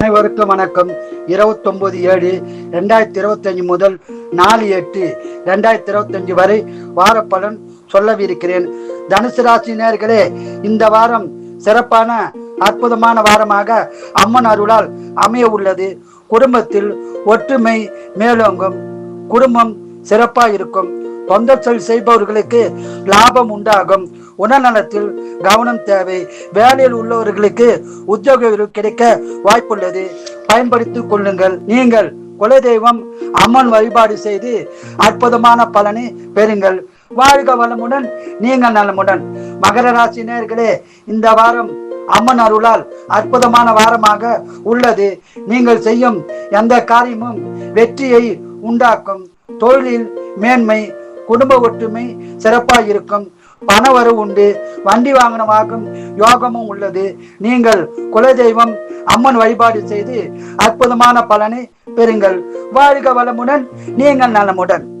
அனைவருக்கும் வணக்கம். இருபத்தொன்பது ஏழு ரெண்டாயிரத்தி இருபத்தஞ்சு முதல் நாலு எட்டு ரெண்டாயிரத்தி இருபத்தஞ்சு வரை வார பலன் சொல்லவிருக்கிறேன். தனுசு ராசி நேர்களே இந்த வாரம் சிறப்பான அற்புதமான வாரமாக அம்மன் அருளால் அமைய உள்ளது. குடும்பத்தில் ஒற்றுமை மேலோங்கும். குடும்பம் சிறப்பாக இருக்கும் தொந்தச்சல் செய்பவர்களுக்கு லாபம் உண்டாகும். உடல்நலத்தில் கவனம் தேவை. வேலையில் உள்ளவர்களுக்கு உத்தியோகம் கிடைக்க வாய்ப்புள்ளது. பயன்படுத்திக் கொள்ளுங்கள். நீங்கள் குலதெய்வம் அம்மன் வழிபாடு செய்து அற்புதமான பலனை பெறுங்கள். வாழ்க வளமுடன் நீங்கள் நலமுடன். மகர ராசி நேர்களே இந்த வாரம் அம்மன் அருளால் அற்புதமான வாரமாக உள்ளது. நீங்கள் செய்யும் எந்த காரியமும் வெற்றியை உண்டாக்கும். தொழிலில் மேன்மை குடும்ப ஒற்றுமை சிறப்பாக இருக்கும். பணவரவு உண்டு. வண்டி வாகனமாகும் யோகமும் உள்ளது. நீங்கள் குலதெய்வம் அம்மன் வழிபாடு செய்து அற்புதமான பலனை பெறுங்கள். வாழ்க வளமுடன். நீங்கள் நலமுடன்.